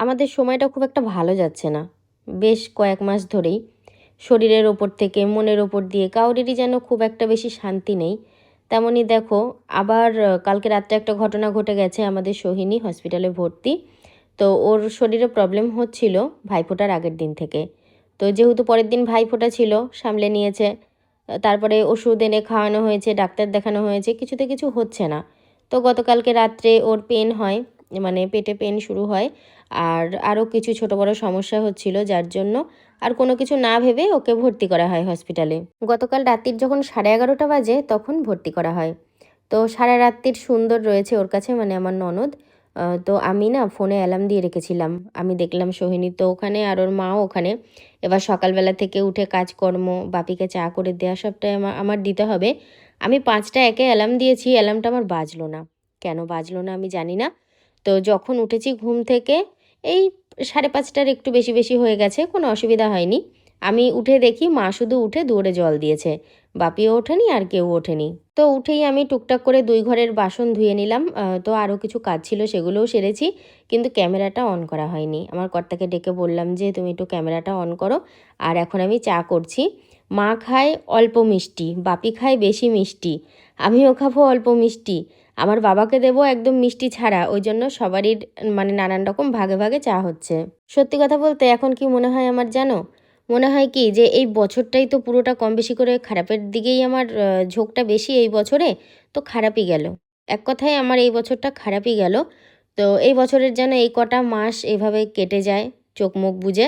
আমাদের সময়টা খুব একটা ভালো যাচ্ছে না। বেশ কয়েক মাস ধরেই শরীরের ওপর থেকে মনের ওপর দিয়ে কাউরেরই যেন খুব একটা বেশি শান্তি নেই। তেমনই দেখো, আবার কালকে রাত্রে একটা ঘটনা ঘটে গেছে আমাদের সোহিনী হসপিটালে ভর্তি। তো ওর শরীরে প্রবলেম হচ্ছিল ভাইফোঁটার আগের দিন থেকে। তো যেহেতু পরের দিন ভাইফোঁটা ছিল, সামলে নিয়েছে, তারপরে ওষুধ এনে খাওয়ানো হয়েছে, ডাক্তার দেখানো হয়েছে, কিছুতে কিছু হচ্ছে না। তো গতকালকে রাত্রে ওর পেন হয় মানে পেটে পেন শুরু হয়। আর আরও কিছু ছোট বড় সমস্যা হচ্ছিল, যার জন্য আর কোনো কিছু না ভেবে ওকে ভর্তি করা হয় হসপিটালে। গতকাল রাত্রির যখন সাড়ে এগারোটা বাজে, তখন ভর্তি করা হয়। তো সারা রাত্রির সুন্দর রয়েছে ওর কাছে মানে আমার ননদ। তো আমি না ফোনে অ্যালার্ম দিয়ে রেখেছিলাম। আমি দেখলাম সোহিনী তো ওখানে আর ওর মাও ওখানে। এবার সকালবেলা থেকে উঠে কাজকর্ম, বাপিকে চা করে দেওয়া সবটাই আমা- আমার দিতে হবে। আমি পাঁচটা একে অ্যালার্ম দিয়েছি, অ্যালার্মটা আমার বাজলো না। কেন বাজলো না আমি জানি না। তো যখন উঠেছি ঘুম থেকে এই সাড়ে পাঁচটার একটু বেশি বেশি হয়ে গেছে, কোনো অসুবিধা হয়নি। আমি উঠে দেখি মা শুধু উঠে দৌড়ে জল দিয়েছে। বাপিও ওঠেনি আর কেউ ওঠেনি। তো উঠেই আমি টুকটাক করে দুই ঘরের বাসন ধুয়ে নিলাম। তো আরও কিছু কাজ ছিল সেগুলোও সেরেছি, কিন্তু ক্যামেরাটা অন করা হয়নি। আমার কর্তাকে ডেকে বললাম যে, তুমি একটু ক্যামেরাটা অন করো। আর এখন আমি চা করছি। মা খায় অল্প মিষ্টি, বাপি খায় বেশি মিষ্টি। আমিও খাব অল্প মিষ্টি। আমার বাবাকে দেবো একদম মিষ্টি ছাড়া ওই জন্য সবারই মানে নানান রকম ভাগে ভাগে চা হচ্ছে। সত্যি কথা বলতে এখন কি মনে হয় আমার জানো? মনে হয় কি যে এই বছরটাই তো পুরোটা কম বেশি করে খারাপের দিকেই আমার ঝোঁকটা বেশি এই বছরে, তো খারাপই গেল। এক কথায় আমার এই বছরটা খারাপই গেল। তো এই বছরের যেন এই কটা মাস এভাবে কেটে যায়, চোখ মুখ বুঝে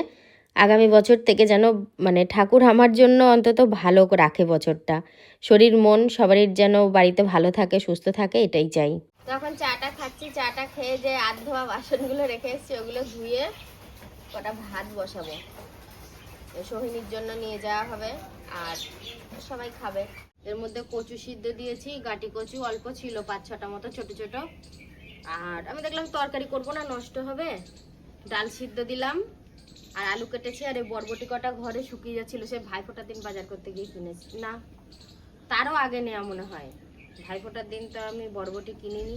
আগামী বছর থেকে যেন মানে ঠাকুর আমার জন্য অন্তত ভালো রাখে বছরটা। শরীর, মন সবারই যেন বাড়িতে ভালো থাকে, সুস্থ থাকে, এটাই চাই। তখন চাটা খাচ্ছি, চাটা খেয়ে যে ধোয়া বাসনগুলো রেখে এসেছি, ওগুলো ধুয়ে কটা ভাত বসাবো। সোহিনীর জন্য নিয়ে যাওয়া হবে, আর সবাই খাবে। এর মধ্যে কচু সিদ্ধ দিয়েছি, গাটি কচু, অল্প ছিল, পাঁচ ছটা মতো, ছোট ছোট। আর আমি দেখলাম তরকারি করব না, নষ্ট হবে। ডাল সিদ্ধ দিলাম। আর আলু কেটেছি আর এই বরবটি কটা ঘরে শুকিয়ে যাচ্ছিল, সে ভাইফোঁটার দিন বাজার করতে গিয়ে কিনেছি। না, তারও আগে নেওয়া মনে হয়। ভাইফোঁটার দিন তো আমি বরবটি কিনিনি।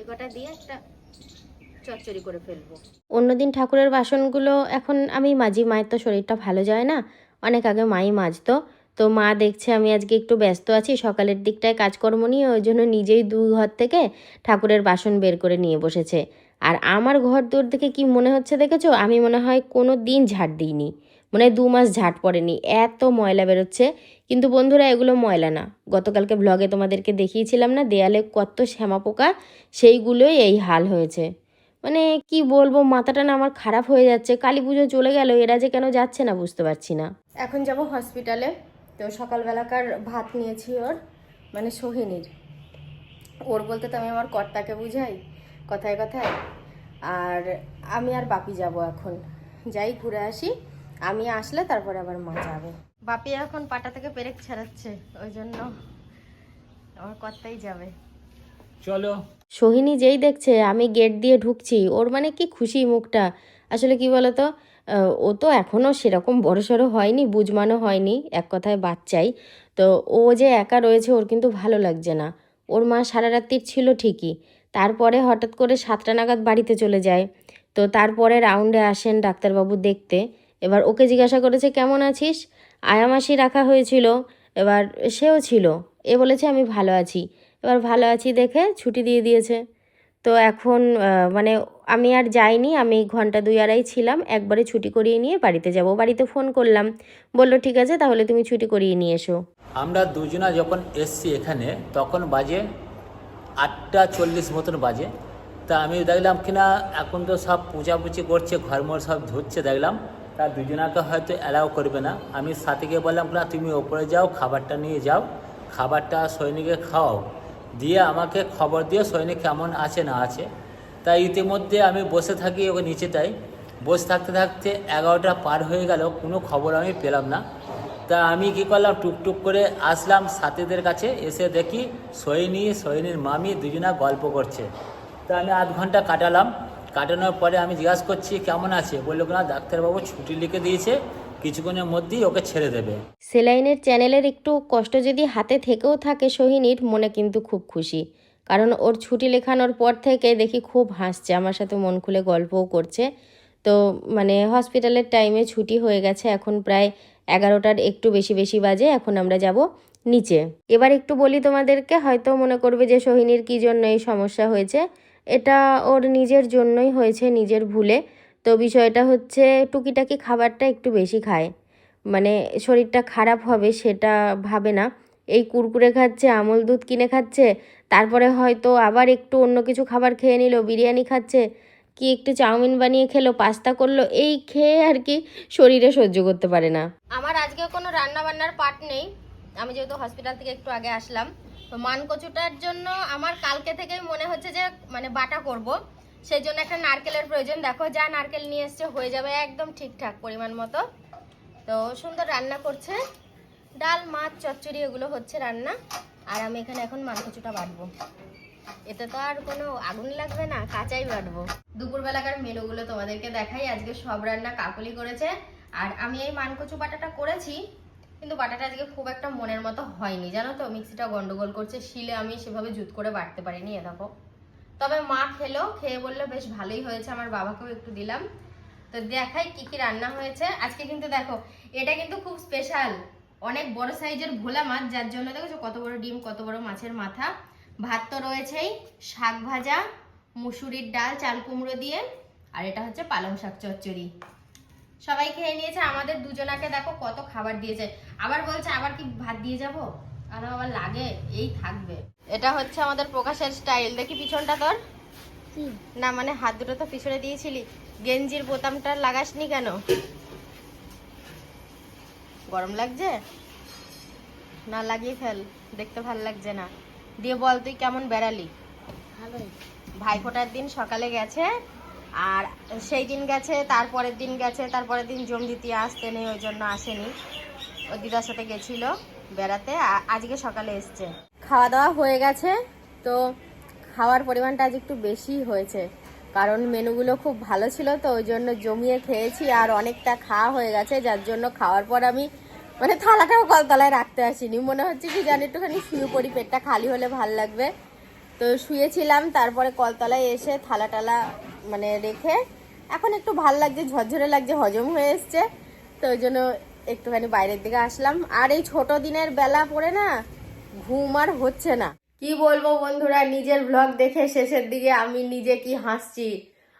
এ কটা দিয়ে একটা চচ্চড়ি করে ফেলব। অন্যদিন ঠাকুরের বাসনগুলো এখন আমি মাজি মায়ের তো শরীরটা ভালো যায় না, অনেক আগে মাই মাজতো। তো মা দেখছে আমি আজকে একটু ব্যস্ত আছি, সকালের দিকটায় কাজকর্ম নিয়ে, ওই জন্য নিজেই দুই ঘর থেকে ঠাকুরের বাসন বের করে নিয়ে বসেছে। আর আমার ঘর দূর দেখে কি মনে হচ্ছে দেখেছ? আমি মনে হয় কোনো দিন ঝাড় দিইনি। মনে দু মাস ঝাড় পড়েনি। এত ময়লা বেরোচ্ছে। কিন্তু বন্ধুরা, এগুলো ময়লা না। গতকালকে ব্লগে তোমাদেরকে দেখিয়েছিলাম না, দেয়ালে কত শ্যামা পোকা, সেইগুলোই এই হাল হয়েছে। মানে কি বলব, মাথাটা না আমার খারাপ হয়ে যাচ্ছে। কালী পুজো চলে গেল, এরা যে কেন যাচ্ছে না বুঝতে পারছি না। এখন যাব হসপিটালে তো সকালবেলাকার ভাত নিয়েছি ওর মানে সোহিনীর। ওর বলতে তো আমি আমার কর্তাকে বুঝাই। কথায় কথায়। আর আমি আর বাপি যাব এখন। যাই ঘুরে আসি। আমি আসলে তারপরে আবার মা যাবে। বাপি এখন পাটা থেকে পেরেক ছাড়াচ্ছে ওই জন্য আমার কথাই যাবে। চলো। সোহিনী যেই দেখছে আমি গেট দিয়ে ঢুকছি ওর মানে কি খুশি মুখটা? আসলে কি বলতো? ও তো এখনও সেরকম বড়সড় হয়নি বুঝমানো হয়নি এক কথায় বাচ্চাই। তো ও যে একা রয়েছে ওর কিন্তু ভালো লাগছে না। ওর মা সারা রাত্রির ছিল ঠিকই। তারপরে হঠাৎ করে সাতটা নাগাদ বাড়িতে চলে যায়। তো তারপরে রাউন্ডে আসেন ডাক্তারবাবু দেখতে। এবার ওকে জিজ্ঞাসা করেছে, কেমন আছিস? আয়ামাসি রাখা হয়েছিল। এবার সেও ছিল। এ বলেছে, আমি ভালো আছি। এবার ভালো আছি দেখে ছুটি দিয়ে দিয়েছে। তো এখন মানে আমি আর যাইনি। আমি ঘণ্টা দুই আড়াই ছিলাম। একবারে ছুটি করিয়ে নিয়ে বাড়িতে যাব। বাড়িতে ফোন করলাম। বলল, ঠিক আছে, তাহলে তুমি ছুটি করিয়ে নিয়ে এসো। আমরা দুজনা যখন এসছি এখানে, তখন বাজে আটটা চল্লিশ মতন বাজে। তা আমি দেখলাম কিনা, এখন তো সব পূজাপুজি করছে, ঘরমর সব ধুচ্ছে দেখলাম। তা দুজনাকে হয়তো অ্যালাউ করবে না। আমি সাথীকে বললাম, না, তুমি ওপরে যাও, খাবারটা নিয়ে যাও। খাবারটা সৈনিকে খাওয়াও। দিয়ে আমাকে খবর দিও, সৈনিক কেমন আছে না আছে। তাই ইতিমধ্যে আমি বসে থাকি ওকে নিচেটাই বসে থাকতে থাকতে এগারোটা পার হয়ে গেল, কোনো খবর আমি পেলাম না। তা আমি কি করলাম, টুকটুক করে আসলাম সাথীদের কাছে, এসে দেখি সৈনী, সৈনীর মামি দুজনা গল্প করছে। তা আমি আধ ঘণ্টা কাটালাম। কাটানোর পরে আমি জিজ্ঞাসা করছি, কেমন আছে? বলল, না, ডাক্তারবাবু ছুটি লিখে দিয়েছে, কিছুক্ষণের মধ্যেই ওকে ছেড়ে দেবে। সেলাইনের চ্যানেলের একটু কষ্ট যদি হাতে থেকেও থাকে সোহিনীর, মনে কিন্তু খুব খুশি। কারণ ওর ছুটি লেখানোর পর থেকে দেখি খুব হাসছে, আমার সাথে মন খুলে গল্পও করছে। তো মানে হসপিটালের টাইমে ছুটি হয়ে গেছে, এখন প্রায় এগারোটার একটু বেশি বেশি বাজে, এখন আমরা যাব নিচে। এবার একটু বলি তোমাদেরকে, হয়তো মনে করবে যে সোহিনীর কী জন্য এই সমস্যা হয়েছে। এটা ওর নিজের জন্যই হয়েছে, নিজের ভুলে। তো বিষয়টা হচ্ছে, টুকিটাকি খাবারটা একটু বেশি খায়। মানে শরীরটা খারাপ হবে সেটা ভাবে না। এই কুরকুরে খাচ্ছে, আমল দুধ কিনে খাচ্ছে, তারপরে হয়তো আবার একটু অন্য কিছু খাবার খেয়ে নিল, বিরিয়ানি খাচ্ছে। কি একটু চাউমিন বানিয়ে খেলো, পাস্তা করল, এই খেয়ে আর কি শরীরে সহ্য করতে পারে না। আমার আজকে কোনো রান্না বান্নার পাট নেই। আমি যেহেতু হসপিটাল থেকে একটু আগে আসলাম, তো মান কচুটার জন্য আমার কালকে থেকেই মনে হচ্ছে যে মানে বাটা করব। সেই জন্য একটা নারকেলের প্রয়োজন। দেখো, যা নারকেল নিয়ে এসছে, হয়ে যাবে একদম ঠিকঠাক পরিমাণ মতো। তো সুন্দর রান্না করছে। ডাল, মাছ, চচ্চড়ি, এগুলো হচ্ছে রান্না। আর আমি এখানে এখন মানকচুটা বাটবো। এতে তো আর কোনো আগুন লাগবে না, কাঁচাই বাটবো দুপুরবেলাকার মেনুগুলো তোমাদেরকে দেখাই, আজকে সব রান্না কাকলি করেছে। আর আমি এই মানকচু বাটাটা করেছি, কিন্তু বাটাটা আজকে খুব একটা মনের মতো হয়নি। জানো তো, মিক্সিটা গন্ডগোল করছে, শিলে আমি সেভাবে জুত করে বাটতে পারিনি, এ দেখো। তবে মা খেলো, খেয়ে বলল, বেশ ভালোই হয়েছে, আমার বাবাকেও একটু দিলাম। তো দেখাই কি কি রান্না হয়েছে। আজকে কিন্তু দেখো, এটা কিন্তু খুব স্পেশাল অনেক বড় সাইজের ভোলা মাছ, যার জন্য দেখেছ কত বড় ডিম, কত বড় মাছের মাথা। ভাত তো রয়েছেই শাক ভাজা মুসুরির ডাল চাল কুমড়ো দিয়ে আর এটা হচ্ছে পালং শাক চচ্চড়ি। সবাই খেয়ে নিয়েছে আমাদের দুজনাকে দেখো কত খাবার দিয়েছে। আবার বলছে আবার কি ভাত দিয়ে যাব? আর আবার লাগে এই থাকবে। এটা হচ্ছে আমাদের প্রকাশের স্টাইল। দেখি পিছনটা তোর। না মানে হাত দুটো তো পিছনে দিয়েছিলি। গেঞ্জির বোতামটা লাগাসনি কেন? গরম লাগছে? না লাগিয়ে ফেল। দেখতে ভালো লাগছে না। দিয়ে বল তুই কেমন বেড়ালি? ভাইফোঁটার দিন সকালে গেছে আর সেই দিন গেছে তারপরের দিন গেছে তারপরের দিন জম দ্বিতীয় আসতে নেই ওই জন্য আসেনি। ওর দিদার সাথে গেছিল বেড়াতে আজকে সকালে এসছে। খাওয়া দাওয়া হয়ে গেছে তো খাওয়ার পরিমাণটা আজ একটু বেশি হয়েছে কারণ মেনুগুলো খুব ভালো ছিল তো ওই জন্য জমিয়ে খেয়েছি আর অনেকটা খাওয়া হয়ে গেছে যার জন্য খাওয়ার পর আমি মানে থালাটাও কলতলায় রাখতে আসিনি। মনে হচ্ছে কি জানি একটুখানি শুয়ে পড়ি, পেটটা খালি হলে ভালো লাগবে। তো শুয়েছিলাম, তারপরে কলতলায় এসে থালা টালা মানে রেখে এখন একটু ভালো লাগছে, ঝরঝরে লাগছে, হজম হয়ে এসছে। তো ওই জন্য একটুখানি বাইরের দিকে আসলাম। আর এই ছোট দিনের বেলা পড়ে না, ঘুম আর হচ্ছে না। কি বলব বন্ধুরা, নিজের ব্লগ দেখে শেষের দিকে আমি নিজে কি হাসছি।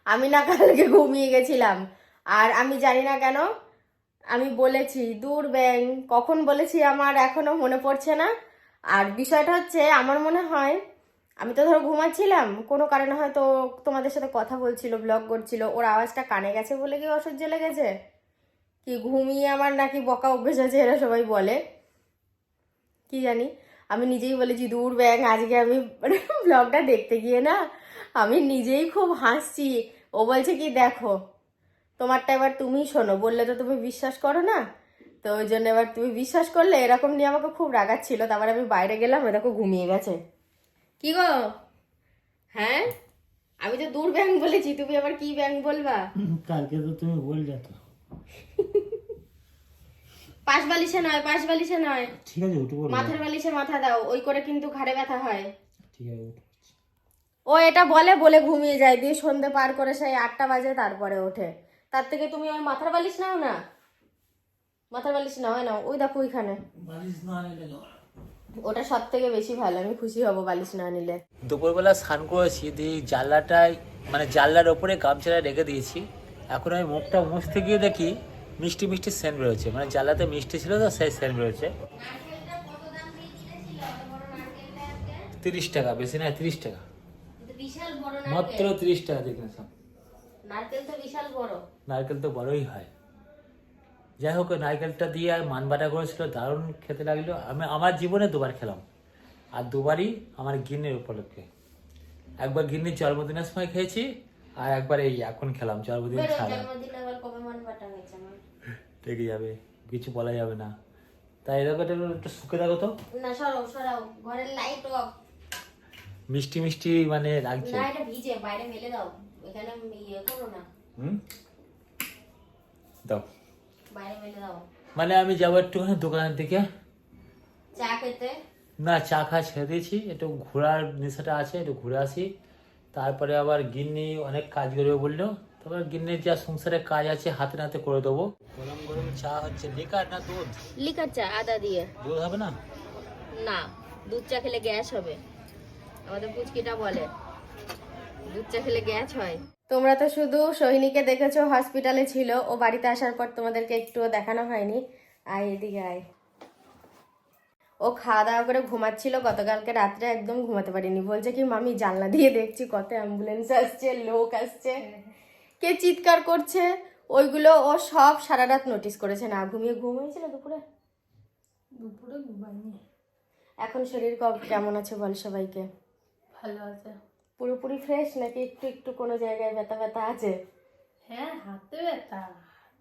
আমি না কালকে ঘুমিয়ে গেছিলাম। আর আমি জানি না কেন আমি বলেছি, দূর ব্যাং। কখন বলেছি আমার এখনও মনে পড়ছে না। আর বিষয়টা হচ্ছে, আমার মনে হয়, আমি তো ধরো ঘুমাচ্ছিলাম, কোনো কারণে হয়তো তোমাদের সাথে কথা বলছিল ব্লগ করছিল, ওর আওয়াজটা কানে গেছে বলে কি অসহ্য লেগেছে? কি ঘুমিয়ে আমার নাকি বকা অভ্যেস আছে, এরা সবাই বলে। কি জানি, আমি নিজেই বলেছি, দূর ব্যাং, আজকে আমি মানে ব্লগটা দেখতে গিয়ে না, আমি নিজেই খুব হাসছি। ও বলছে কি, দেখো তোমারটা এবার তুমি শোনো বললে তো তুমি বিশ্বাস করো না। তো ওই জন্য এবার তুমি বিশ্বাস করলে এরকম নিয়ে আমাকে খুব রাগাচ্ছিল তারপর আমি বাইরে গেলাম এরকম ঘুমিয়ে গেছে। কি গো? হ্যাঁ? আমি তো দূর ব্যাংক বলেছি তুমি আবার কি ব্যাংক বলবা? কালকে তো তুমি বললে তো। পাশ বালিশে নয় পাশ বালিশে নয়। ঠিক আছে উঠে পড়ো মাথার বালিশে মাথা দাও ওই করে কিন্তু ঘাড়ে ব্যথা হয়। ঠিক আছে উঠে ও এটা বলে বলে ঘুমিয়ে যায় দিয়ে সন্ধে পার করে সেই আটটা বাজে তারপরে ওঠে। তার থেকে তুমি ওই মাথার বালিশ নাও না? মাথার বালিশ নাও নাও ওই দেখো ওইখানে। বালিশ না নিলে? ওটা সব থেকে বেশি ভালো আমি খুশি হব বালিশ না নিলে। দুপুরবেলা স্নান করেছি দিয়ে জানলাটায় মানে জানলার ওপরে গামছাটা রেখে দিয়েছি। এখন আমি মুখটা মুছতে গিয়ে দেখি মিষ্টি মিষ্টি সেন্ট বেরোচ্ছে। মানে জানলাতে মিষ্টি ছিল তো সেই সেন্ট বেরোচ্ছে। তিরিশ টাকা বেশি না তিরিশ টাকা। মাত্র তিরিশ টাকা দেখুন সব। নারকেল তো বিশাল বড়। নারকেল তো বড়ই হয়। যাই হোক নারকেলটা দিয়ে আর মান বাটা করেছিল দারুণ খেতে লাগল। আমি আমার জীবনে দুবার খেলাম আর দুবারই আমার গিন্নির উপলক্ষে। একবার গিন্নির জন্মদিনের সময় খেয়েছি আর একবার এই এখন খেলাম জন্মদিন থেকে যাবে কিছু বলা যাবে না। তাই এরকম একটু একটু শুকে থাকো তো। না সরাও সরাও ঘরের লাইট অফ মিষ্টি মিষ্টি মানে লাগছে। না এটা ভিজে বাইরে মেলে দাও। এখানে ইয়ে করো না। হুম? দাও। বাইরে দাও। মানে আমি যাব একটুখানি দোকানের দিকে। চা খেতে? না চা খাওয়া ছেড়ে দিয়েছি। একটু ঘোরার নেশাটা আছে একটু ঘুরে আসি। তারপরে আবার গিন্নি অনেক কাজ করবে বলল। তারপর গিন্নির যা সংসারে কাজ আছে হাতে নাতে করে দেবো। গরম গরম চা হচ্ছে। লিকার না দুধ? লিকার চা আদা দিয়ে। দুধ হবে না? না দুধ চা খেলে গ্যাস হবে। আমাদের পুচকিটা বলে দুধ চা খেলে গ্যাস হয়। তোমরা তো শুধু সোহিনীকে দেখেছ হসপিটালে ছিল। ও বাড়িতে আসার পর তোমাদেরকে একটুও দেখানো হয়নি। আয় এদিকে আয়। ও খাওয়া দাওয়া করে ঘুমাচ্ছিল। গতকালকে রাত্রে একদম ঘুমাতে পারিনি। বলছে কি মামি জানলা দিয়ে দেখছি কত অ্যাম্বুলেন্স আসছে লোক আসছে। কে চিৎকার করছে? ওইগুলো ও সব সারা রাত নোটিস করেছে। না ঘুমিয়ে ঘুম হয়েছিল দুপুরে? দুপুরে ঘুমাইনি এখন শরীর কেমন আছে বল সবাইকে? ভালো আছে। পুরোপুরি ফ্রেশ নাকি একটু একটু কোনো জায়গায় ব্যথা ব্যথা আছে? হ্যাঁ হাতে ব্যথা।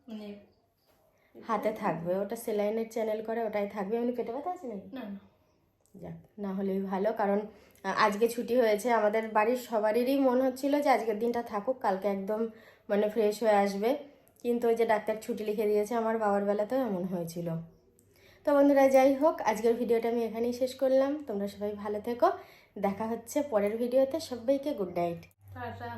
মানে হাতে থাকবে ওটা সেলাইনের চ্যানেল করে ওটাই থাকবে। এমনি পেটে ব্যথা আছে নাকি? না না। যাক না হলেই ভালো কারণ আজকে ছুটি হয়েছে। আমাদের বাড়ির সবারই মন হচ্ছিল যে আজকের দিনটা থাকুক কালকে একদম মানে ফ্রেশ হয়ে আসবে। কিন্তু ওই যে ডাক্তার ছুটি লিখে দিয়েছে আমার বাবার বেলাতেও এমন হয়েছিল। তো বন্ধুরা যাই হোক আজকের ভিডিওটা আমি এখানেই শেষ করলাম। তোমরা সবাই ভালো থেকো। দেখা হচ্ছে পরের ভিডিওতে সবাইকে গুড নাইট। টাটা।